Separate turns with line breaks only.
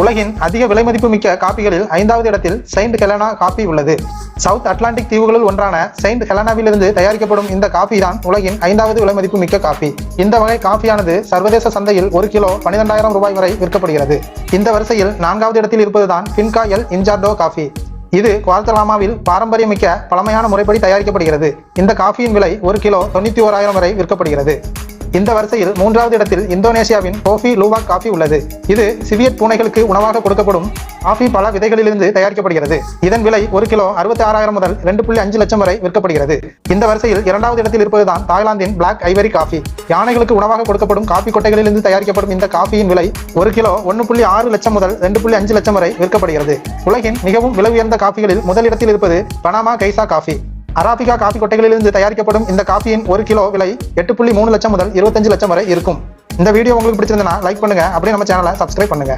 உலகின் அதிக விலைமதிப்பு மிக்க காப்பிகளில் ஐந்தாவது இடத்தில் செயின்ட் ஹெலனா காபி உள்ளது. சவுத் அட்லாண்டிக் தீவுகளில் ஒன்றான செயின்ட் ஹெலனாவிலிருந்து தயாரிக்கப்படும் இந்த காபி தான் உலகின் ஐந்தாவது விலைமதிப்பு மிக்க காபி இந்த வகை காஃபியானது சர்வதேச சந்தையில் ஒரு கிலோ பனிரெண்டாயிரம் ரூபாய் வரை விற்கப்படுகிறது. இந்த வரிசையில் நான்காவது இடத்தில் இருப்பதுதான் பின்கா எல் இன்ஜார்டோ காஃபி இது குவால்தலாமாவில் பாரம்பரியமிக்க பழமையான முறைப்படி தயாரிக்கப்படுகிறது. இந்த காஃபியின் விலை ஒரு கிலோ தொண்ணூத்தி ஓராயிரம் வரை விற்கப்படுகிறது. இந்த வரிசையில் மூன்றாவது இடத்தில் இந்தோனேசியாவின் கோஃபி லூவாக் காஃபி உள்ளது. இது சிவியட் பூனைகளுக்கு உணவாக கொடுக்கப்படும் காஃபி பல விதைகளிலிருந்து தயாரிக்கப்படுகிறது. இதன் விலை ஒரு கிலோ அறுபத்தி ஆறாயிரம் முதல் ரெண்டு புள்ளி அஞ்சு லட்சம் வரை விற்கப்படுகிறது. இந்த வரிசையில் இரண்டாவது இடத்தில் இருப்பதுதான் தாய்லாந்தின் பிளாக் ஐவரி காஃபி யானைகளுக்கு உணவாக கொடுக்கப்படும் காஃபி கொட்டைகளிலிருந்து தயாரிக்கப்படும் இந்த காஃபியின் விலை ஒரு கிலோ ஒன்று புள்ளி ஆறு லட்சம் முதல் ரெண்டு புள்ளி அஞ்சு லட்சம் வரை விற்கப்படுகிறது. உலகின் மிகவும் விலை உயர்ந்த காஃபிகளில் முதலிடத்தில் இருப்பது Panama Geisha coffee Arabica coffee கொட்டைகளிலிருந்து தயாரிக்கப்படும் இந்த காஃபியின் ஒரு கிலோ விலை எட்டு புள்ளி மூணு லட்சம் முதல் இருபத்தஞ்சு லட்சம் வரை இருக்கும். இந்த வீடியோ உங்களுக்கு பிடிச்சிருந்தனா லைக் பண்ணுங்க. அப்படியே நம்ம சேனலை சப்ஸ்கிரைப் பண்ணுங்க.